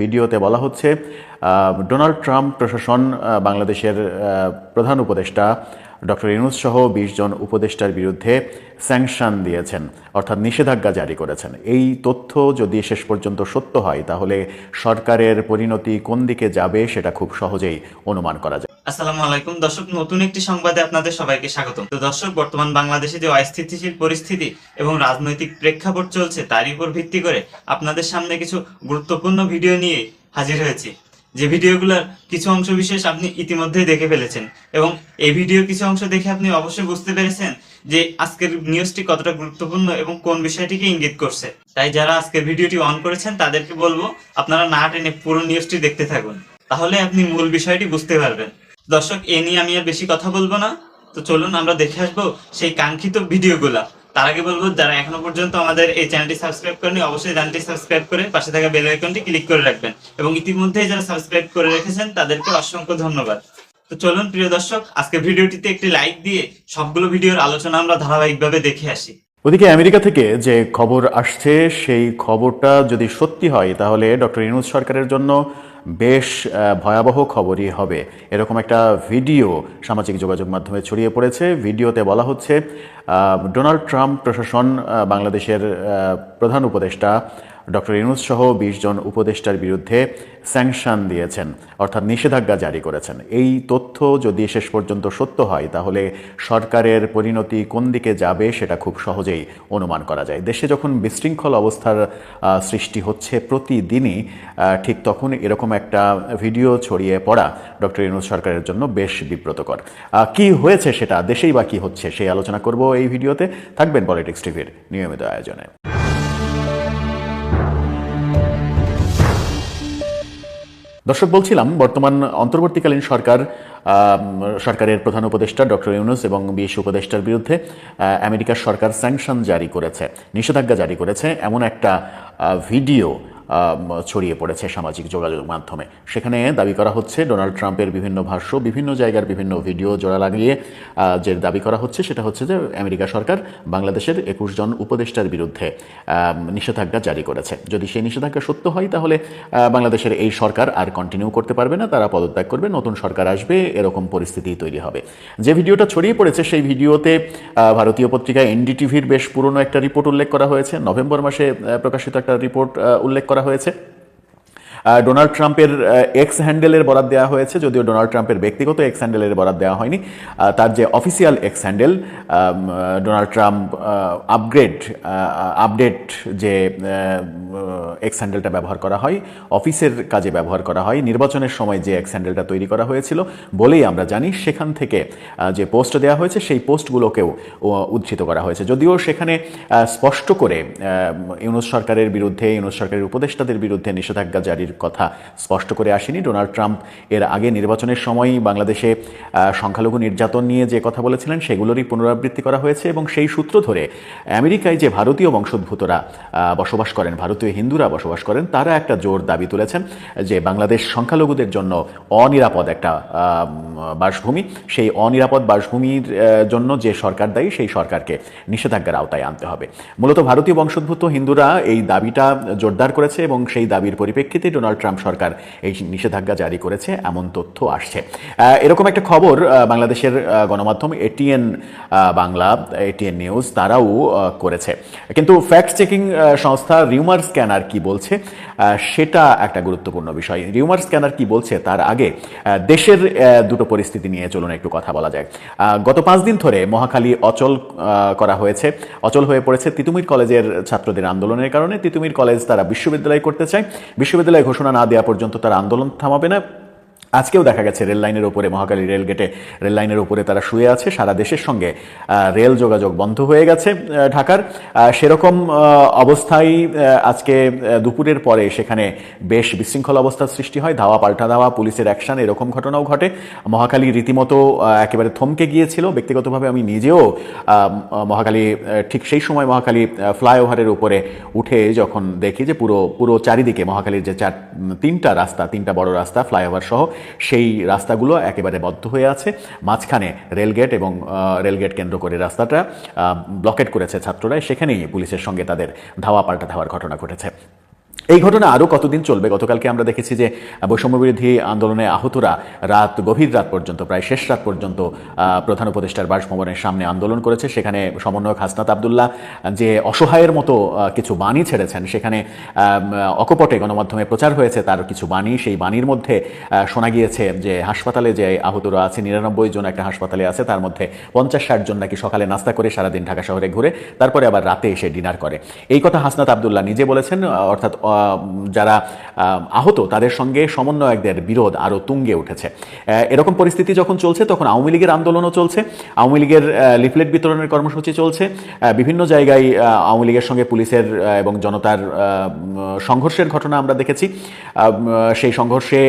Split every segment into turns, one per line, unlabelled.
ভিডিওতে বলা হচ্ছে ডোনাল্ড ট্রাম্প প্রশাসন বাংলাদেশের প্রধান উপদেষ্টা ডক্টর ইউনুস সহ বিশ জন উপদেষ্টার বিরুদ্ধে স্যাংশন দিয়েছেন, অর্থাৎ নিষেধাজ্ঞা জারি করেছেন। এই তথ্য যদি শেষ পর্যন্ত সত্য হয়, তাহলে সরকারের পরিণতি কোন দিকে যাবে সেটা খুব সহজেই অনুমান করা যায়।
আসসালামু আলাইকুম। দর্শক, নতুন একটি সংবাদে আপনাদের সবাইকে স্বাগত তো দর্শক, বর্তমান বাংলাদেশে যে অস্থিতিশীল পরিস্থিতি এবং রাজনৈতিক প্রেক্ষাপট চলছে তারই উপর ভিত্তি করে আপনাদের সামনে কিছু গুরুত্বপূর্ণ ভিডিও নিয়ে হাজির হয়েছি। যে ভিডিওগুলোর কিছু অংশ বিশেষ আপনি ইতিমধ্যেই দেখে ফেলেছেন এবং এই ভিডিওর কিছু অংশ দেখে আপনি অবশ্যই বুঝতে পেরেছেন যে আজকের নিউজটি কতটা গুরুত্বপূর্ণ এবং কোন বিষয়টিকে ইঙ্গিত করছে। তাই যারা আজকের ভিডিওটি অন করেছেন, তাদেরকে বলব আপনারা না টেনে পুরো নিউজটি দেখতে থাকুন। তাহলে আপনি মূল বিষয়টি বুঝতে পারবেন। দর্শক, এ নিয়ে আমি আর বেশি কথা বলব না। তো চলুন, আমরা দেখে আসব সেই কাঙ্ক্ষিত ভিডিওগুলা। তার আগে বলব, যারা এখনও পর্যন্ত আমাদের এই চ্যানেলটি সাবস্ক্রাইব করেনি অবশ্যই চ্যানেলটি সাবস্ক্রাইব করে পাশে থাকা বেল আইকনটি ক্লিক করে রাখবেন। এবং ইতিমধ্যে যারা সাবস্ক্রাইব করে রেখেছেন, তাদেরকে অসংখ্য ধন্যবাদ। তো চলুন, প্রিয় দর্শক, আজকে ভিডিওটিতে একটি লাইক দিয়ে সবগুলো ভিডিওর আলোচনা আমরা ধারাবাহিকভাবে দেখে আসি।
ওদিকে আমেরিকা থেকে যে খবর আসছে, সেই খবরটা যদি সত্যি হয়, তাহলে ডক্টর ইনুজ সরকারের জন্য বেশ ভয়াবহ খবরই হবে। এরকম একটা ভিডিও সামাজিক যোগাযোগ মাধ্যমে ছড়িয়ে পড়েছে। ভিডিওতে বলা হচ্ছে ডোনাল্ড ট্রাম্প প্রশাসন বাংলাদেশের প্রধান উপদেষ্টা ডক্টর ইনুস সহ বিশ জন উপদেষ্টার বিরুদ্ধে স্যাংশন দিয়েছেন, অর্থাৎ নিষেধাজ্ঞা জারি করেছেন। এই তথ্য যদি শেষ পর্যন্ত সত্য হয়, তাহলে সরকারের পরিণতি কোন দিকে যাবে সেটা খুব সহজেই অনুমান করা যায়। দেশে যখন বিশৃঙ্খল অবস্থার সৃষ্টি হচ্ছে প্রতিদিনই ঠিক তখন এরকম একটা ভিডিও ছড়িয়ে পড়া ডক্টর ইনুস সরকারের জন্য বেশ বিব্রতকর। কি হয়েছে সেটা, দেশেই বা কি হচ্ছে, সেই আলোচনা করব এই ভিডিওতে। থাকবেন পলিটিক্স টিভির নিয়মিত আয়োজনে। দর্শক, বলছিলাম, বর্তমান অন্তর্বর্তীকালীন সরকার সরকারের প্রধান উপদেষ্টা ডক্টর ইউনুস এবং বিএসি উপদেষ্টার বিরুদ্ধে আমেরিকার সরকার স্যাংশন জারি করেছে, নিষেধাজ্ঞা জারি করেছে। এমন একটা ভিডিও ছড়িয়ে পড়েছে সামাজিক যোগাযোগ মাধ্যমে। সেখানে দাবি করা হচ্ছে ডোনাল্ড ট্রাম্পের বিভিন্ন ভাষ্য, বিভিন্ন জায়গার বিভিন্ন ভিডিও জোড়া লাগিয়ে যে দাবি করা হচ্ছে সেটা হচ্ছে যে আমেরিকা সরকার বাংলাদেশের একুশ জন উপদেষ্টার বিরুদ্ধে নিষেধাজ্ঞা জারি করেছে। যদি সেই নিষেধাজ্ঞা সত্য হয়, তাহলে বাংলাদেশের এই সরকার আর কন্টিনিউ করতে পারবে না, তারা পদত্যাগ করবে, নতুন সরকার আসবে, এরকম পরিস্থিতি তৈরি হবে। যে ভিডিওটা ছড়িয়ে পড়েছে, সেই ভিডিওতে ভারতীয় পত্রিকা এনডিটিভির বেশ পুরনো একটা রিপোর্ট উল্লেখ করা হয়েছে। নভেম্বর মাসে প্রকাশিত একটা রিপোর্ট উল্লেখ করা হয়েছে। আহ, ডোনাল্ড ট্রাম্পের এক্স হ্যান্ডেলের বরাদ দেওয়া হয়েছে, যদিও ডোনাল্ড ট্রাম্পের ব্যক্তিগত এক্স হ্যান্ডেলের বরাদ দেওয়া হয়নি। তার যে official X handle Donald Trump upgrade update যে এক্স হ্যান্ডেলটা ব্যবহার করা হয়, অফিসের কাজে ব্যবহার করা হয়, নির্বাচনের সময় যে এক্স হ্যান্ডেলটা তৈরি করা হয়েছিল, বলেই আমরা জানি সেখান থেকে যে পোস্ট দেওয়া হয়েছে, সেই পোস্টগুলোকেও উদ্ধৃত করা হয়েছে। যদিও সেখানে স্পষ্ট করে ইউনুস সরকারের বিরুদ্ধে, ইউনুস সরকারের উপদেষ্টাদের বিরুদ্ধে নিষেধাজ্ঞা জারির কথা স্পষ্ট করে আসেনি। ডোনাল্ড ট্রাম্প এর আগে নির্বাচনের সময় বাংলাদেশে সংখ্যালঘু নির্যাতন নিয়ে যে কথা বলেছিলেন, সেগুলোরই পুনরাবৃত্তি করা হয়েছে এবং সেই সূত্র ধরে আমেরিকায় যে ভারতীয় বংশোদ্ভূতরা বসবাস করেন, ভারতীয় হিন্দুরা বসবাস করেন, তারা একটা জোর দাবি তুলেছেন যে বাংলাদেশ সংখ্যালঘুদের জন্য অনিরাপদ একটা বাসভূমি। সেই অনিরাপদ বাসভূমির জন্য যে সরকার দায়ী, সেই সরকারকে নিষেধাজ্ঞার আওতায় আনতে হবে। মূলত ভারতীয় বংশোদ্ভূত হিন্দুরা এই দাবিটা জোরদার করেছে এবং সেই দাবির পরিপ্রেক্ষিতে ডোনাল্ড ট্রাম্প সরকার এই নিষেধাজ্ঞা জারি করেছে, এমন তথ্য আসছে। এরকম একটা খবর বাংলাদেশের গণমাধ্যম এটিএন বাংলা, এটিএন নিউজ, তারাও করেছে। কিন্তু ফ্যাক্ট চেকিং সংস্থা রিউমার স্ক্যানার কি বলছে? সেটা একটা গুরুত্বপূর্ণ বিষয়। রিউমার স্ক্যানার কি বলছে? তার আগে দেশের দুটো পরিস্থিতি নিয়ে চলুন একটু কথা বলা যায় গত পাঁচ দিন ধরে মহাখালী অচল করা হয়েছে। অচল হয়ে পড়েছে তিতুমির কলেজের ছাত্রদের আন্দোলনের কারণে। তিতুমির কলেজ তারা বিশ্ববিদ্যালয় করতে চায়। বিশ্ববিদ্যালয় ঘোষণা না দেওয়া পর্যন্ত তারা আন্দোলন থামাবে না। আজকেও দেখা গেছে রেল লাইনের ওপরে, মহাকালী রেল গেটে রেল লাইনের উপরে তারা শুয়ে আছে, সারা দেশের সঙ্গে রেল যোগাযোগ বন্ধ হয়ে গেছে ঢাকার। সেরকম অবস্থায় আজকে দুপুরের পরে সেখানে বেশ বিশৃঙ্খল অবস্থার সৃষ্টি হয়, ধাওয়া পাল্টা ধাওয়া, পুলিশের অ্যাকশন, এরকম ঘটনাও ঘটে। মহাকালী রীতিমতো একেবারে থমকে গিয়েছিল। ব্যক্তিগতভাবে আমি নিজেও মহাকালী ঠিক সেই সময় মহাকালী ফ্লাইওভারের উপরে উঠে যখন দেখি যে পুরো পুরো চারিদিকে মহাকালীর যে চার, তিনটা রাস্তা, তিনটা বড় রাস্তা, ফ্লাইওভার সহ সেই রাস্তাগুলো একেবারে বদ্ধ হয়ে আছে। মাঝখানে রেলগেট এবং রেলগেট কেন্দ্র করে রাস্তাটা ব্লকেট করেছে ছাত্ররা সেখানেই পুলিশের সঙ্গে তাদের ধাওয়া পাল্টা ধাওয়ার ঘটনা ঘটেছে। এই ঘটনা আরও কতদিন চলবে? গতকালকে আমরা দেখেছি যে বৈষম্যবিরোধী আন্দোলনে আহতরা রাত, গভীর রাত পর্যন্ত, প্রায় শেষ রাত পর্যন্ত প্রধান উপদেষ্টার বাসভবনের সামনে আন্দোলন করেছে। সেখানে সমন্বয়ক হাসনাত আবদুল্লাহ, যে অসহায়ের মতো কিছু বাণী ছেড়েছেন, সেখানে অকপটে গণমাধ্যমে প্রচার হয়েছে তার কিছু বাণী। সেই বাণীর মধ্যে শোনা গিয়েছে যে, হাসপাতালে যে আহতরা আছে, নিরানব্বই জন একটা হাসপাতালে আছে, তার মধ্যে পঞ্চাশ ষাট জন নাকি সকালে নাস্তা করে সারাদিন ঢাকা শহরে ঘুরে, তারপরে আবার রাতে এসে ডিনার করে। এই কথা হাসনাত আবদুল্লাহ নিজে বলেছেন, অর্থাৎ যারা আহত, তাদের সঙ্গে সমন্বয়কদের বিরোধ আরও তুঙ্গে উঠেছে। এরকম পরিস্থিতি যখন চলছে, তখন আওয়ামী লীগের আন্দোলনও চলছে, আওয়ামী লীগের লিফলেট বিতরণের কর্মসূচি চলছে। বিভিন্ন জায়গায় আওয়ামী লীগের সঙ্গে পুলিশের এবং জনতার সংঘর্ষের ঘটনা আমরা দেখেছি। সেই সংঘর্ষে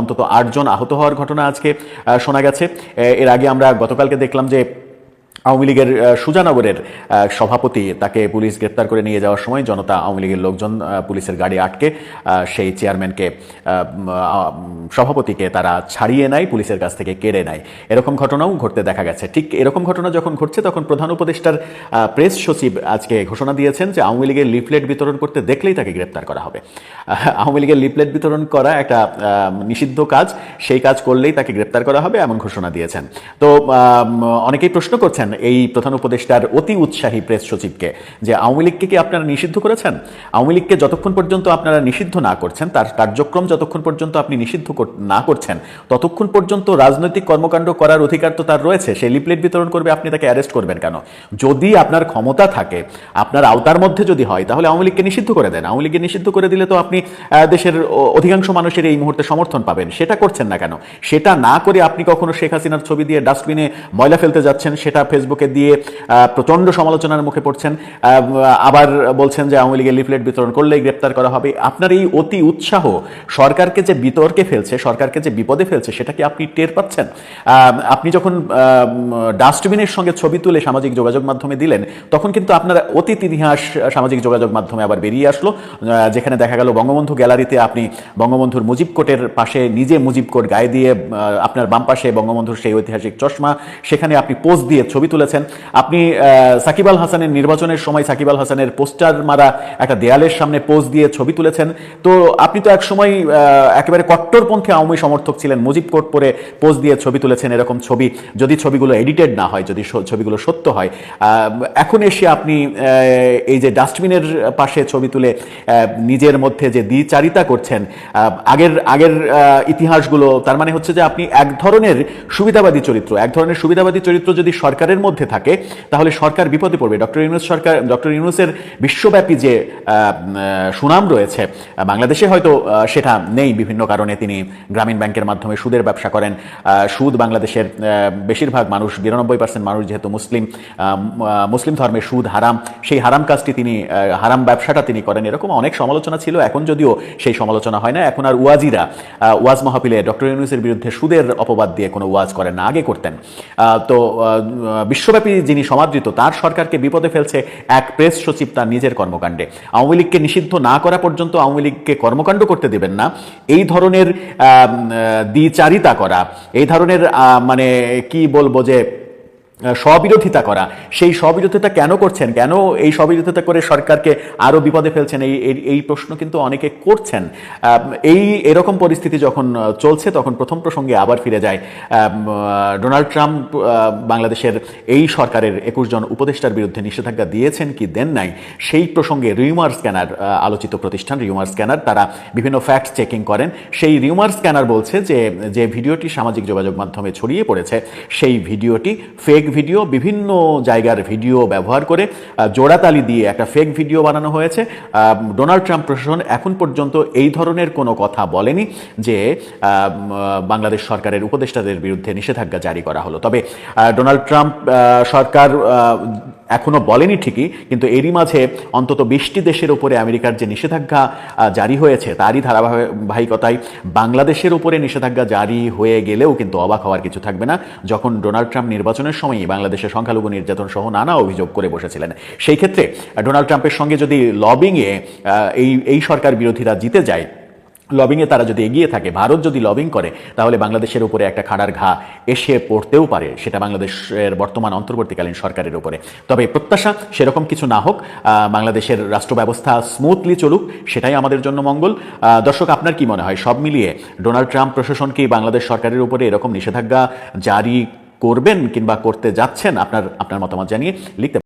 অন্তত আটজন আহত হওয়ার ঘটনা আজকে শোনা গেছে। এর আগে আমরা গতকালকে দেখলাম যে আওয়ামী লীগের সুজানগরের সভাপতি তাকে পুলিশ গ্রেপ্তার করে নিয়ে যাওয়ার সময় জনতা আওয়ামী লীগের লোকজন পুলিশের গাড়ি আটকে সেই চেয়ারম্যানকে সভাপতিকে তারা ছাড়িয়ে নেয়, পুলিশের কাছ থেকে কেড়ে নেয়। এরকম ঘটনাও ঘটতে দেখা গেছে। ঠিক এরকম ঘটনা যখন ঘটছে, তখন প্রধান উপদেষ্টার প্রেস সচিব আজকে ঘোষণা দিয়েছেন যে আওয়ামী লীগের লিফলেট বিতরণ করতে দেখলেই তাকে গ্রেপ্তার করা হবে। আওয়ামী লীগের লিফলেট বিতরণ করা একটা নিষিদ্ধ কাজ। সেই কাজ করলেই তাকে গ্রেপ্তার করা হবে, এমন ঘোষণা দিয়েছেন। তো অনেকেই প্রশ্ন করছেন এই প্রধান উপদেষ্টার অতি উৎসাহী প্রেস সচিবকে, যে আওয়ামী লীগকে কি আপনারা নিষিদ্ধ করেছেন? আওয়ামী লীগকে যতক্ষণ পর্যন্ত আপনারা নিষিদ্ধ না করছেন, তার কার্যক্রম যতক্ষণ পর্যন্ত আপনি নিষিদ্ধ না করছেন, ততক্ষণ পর্যন্ত রাজনৈতিক কর্মকাণ্ড করার অধিকার তো তার রয়েছে, সেই লিফলেট বিতরণ করবে, আপনি তাকে অ্যারেস্ট করবেন কেন? যদি আপনার ক্ষমতা থাকে, আপনার আওতার মধ্যে যদি হয়, তাহলে আওয়ামী লীগকে নিষিদ্ধ করে দেন। আওয়ামী লীগকে নিষিদ্ধ করে দিলে তো আপনি দেশের অধিকাংশ মানুষের এই মুহূর্তে সমর্থন পাবেন। সেটা করছেন না কেন? সেটা না করে আপনি কখনো শেখ হাসিনার ছবি দিয়ে ডাস্টবিনে ময়লা ফেলতে যাচ্ছেন, সেটা ফেসবুকে দিয়ে আহ, প্রচণ্ড সমালোচনার মুখে পড়ছেন। আবার বলছেন যে আওয়ামী লীগের লিফলেট বিতরণ করলেই গ্রেপ্তার করা হবে। আপনার এই অতি উৎসাহ সরকারকে যে বিতর্কে ফেলছে সরকারকে যে বিপদে ফেলছে সেটা কি আপনি টের পাচ্ছেন? আপনি যখন ডাস্টবিনের সঙ্গে ছবি তুলে সামাজিক যোগাযোগ মাধ্যমে দিলেন তখন কিন্তু আপনার অতীত ইতিহাস সামাজিক যোগাযোগ মাধ্যমে আবার বেরিয়ে আসলো যেখানে দেখা গেল বঙ্গবন্ধু গ্যালারিতে আপনি বঙ্গবন্ধুর মুজিব কোটের পাশে নিজে মুজিব কোট গায়ে দিয়ে আপনার বাম পাশে বঙ্গবন্ধুর সেই ঐতিহাসিক চশমা সেখানে আপনি পোজ দিয়ে ছবি তুলেছেন। আপনি সাকিব আল হাসানের নির্বাচনের সময় সাকিব আল হাসানের পোস্টার মারা একটা দেয়ালের সামনে পোজ দিয়ে ছবি তুলেছেন। তো আপনি তো একসময় আহ, একেবারে কট্টরপন্থী আওয়ামী সমর্থক ছিলেন মুজিব কোট পরে পোজ দিয়ে ছবি তুলেছেন এরকম ছবি। যদি ছবিগুলো এডিটেড না হয় যদি ছবিগুলো সত্য হয় এখন এসে আপনি এই যে ডাস্টবিনের পাশে ছবি তুলে নিজের মধ্যে যে দ্বিচারিতা করছেন আগের আগের ইতিহাসগুলো তার মানে হচ্ছে যে আপনি এক ধরনের সুবিধাবাদী চরিত্র এক ধরনের সুবিধাবাদী চরিত্র যদি সরকারের মধ্যে থাকে, তাহলে সরকার বিপদে পড়বে। ডক্টর ইউনুস সরকার, ডক্টর ইউনুসের বিশ্বব্যাপী যে সুনাম রয়েছে বাংলাদেশে হয়তো সেটা নেই। বিভিন্ন কারণে তিনি গ্রামীণ ব্যাংকের মাধ্যমে সুদের ব্যবসা করেন। সুদ বাংলাদেশের বেশিরভাগ মানুষ বিরানব্বই পার্সেন্ট মানুষ যেহেতু মুসলিম মুসলিম ধর্মের সুদ হারাম, সেই হারাম কাজটি তিনি হারাম ব্যবসাটা তিনি করেন। এরকম অনেক সমালোচনা ছিল, এখন যদিও সেই সমালোচনা হয় না। এখন আর ওয়াজিরা ওয়াজ মাহফিলে ডক্টর ইউনুসের বিরুদ্ধে সুদের অপবাদ দিয়ে কোনো ওয়াজ করেন না, আগে করতেন। তো বিশ্বব্যাপী যিনি সমাদৃত, তার সরকারকে বিপদে ফেলছে এক প্রেস সচিব তার নিজের কর্মকাণ্ডে। আওয়ামী লীগকে নিষিদ্ধ না করা পর্যন্ত আওয়ামী লীগকে কর্মকাণ্ড করতে দেবেন না। এই ধরনের দ্বিচারিতা করা, এই ধরনের মানে কি বলব যে স্ববিরোধিতা করা। সেই স্ববিরোধিতা কেন করছেন? কেন এই স্ববিরোধিতা করে সরকারকে আরও বিপদে ফেলছেন? এই, এই- প্রশ্ন কিন্তু অনেকে করছেন। এই এরকম পরিস্থিতি যখন চলছে, তখন প্রথম প্রসঙ্গে আবার ফিরে যায়। ডোনাল্ড ট্রাম্প বাংলাদেশের এই সরকারের একুশ জন উপদেষ্টার বিরুদ্ধে নিষেধাজ্ঞা দিয়েছেন কি দেন নাই, সেই প্রসঙ্গে রিউমার স্ক্যানার আলোচিত প্রতিষ্ঠান রিউমার স্ক্যানার, তারা বিভিন্ন ফ্যাক্ট চেকিং করেন। সেই রিউমার স্ক্যানার বলছে যে যে ভিডিওটি সামাজিক যোগাযোগ মাধ্যমে ছড়িয়ে পড়েছে, সেই ভিডিওটি ফেক ভিডিও, বিভিন্ন জায়গার ভিডিও ব্যবহার করে জোড়াতালি দিয়ে একটা ফেক ভিডিও বানানো হয়েছে। ডোনাল্ড ট্রাম্প প্রশাসন এখন পর্যন্ত এই ধরনের কোনো কথা বলেনি যে বাংলাদেশ সরকারের উপদেষ্টাদের বিরুদ্ধে নিষেধাজ্ঞা জারি করা হলো। তবে ডোনাল্ড ট্রাম্প সরকার আহ, এখনও বলেনি ঠিকই কিন্তু এরই মাঝে অন্তত বিশটি দেশের উপরে আমেরিকার যে নিষেধাজ্ঞা জারি হয়েছে তারই ধারাবাহিকতায় বাংলাদেশের উপরে নিষেধাজ্ঞা জারি হয়ে গেলেও কিন্তু অবাক হওয়ার কিছু থাকবে না। যখন ডোনাল্ড ট্রাম্প নির্বাচনের সময়ই বাংলাদেশের সংখ্যালঘু নির্যাতন সহ নানা অভিযোগ করে বসেছিলেন সেই ক্ষেত্রে ডোনাল্ড ট্রাম্পের সঙ্গে যদি লবিংয়ে এই এই সরকার বিরোধীরা জিতে যায় লবিংয়ে তারা যদি এগিয়ে থাকে, ভারত যদি লবিং করে, তাহলে বাংলাদেশের উপরে একটা খাড়ার ঘা এসে পড়তেও পারে, সেটা বাংলাদেশের বর্তমান অন্তর্বর্তীকালীন সরকারের উপরে। তবে প্রত্যাশা সেরকম কিছু না হোক বাংলাদেশের রাষ্ট্র ব্যবস্থা স্মুথলি চলুক, সেটাই আমাদের জন্য মঙ্গল। দর্শক, আপনার কি মনে হয়? সব মিলিয়ে ডোনাল্ড ট্রাম্প প্রশাসন কি বাংলাদেশ সরকারের উপরে এরকম নিষেধাজ্ঞা জারি করবেন কিংবা করতে যাচ্ছেন? আপনার আপনার মতামত জানিয়ে লিখতে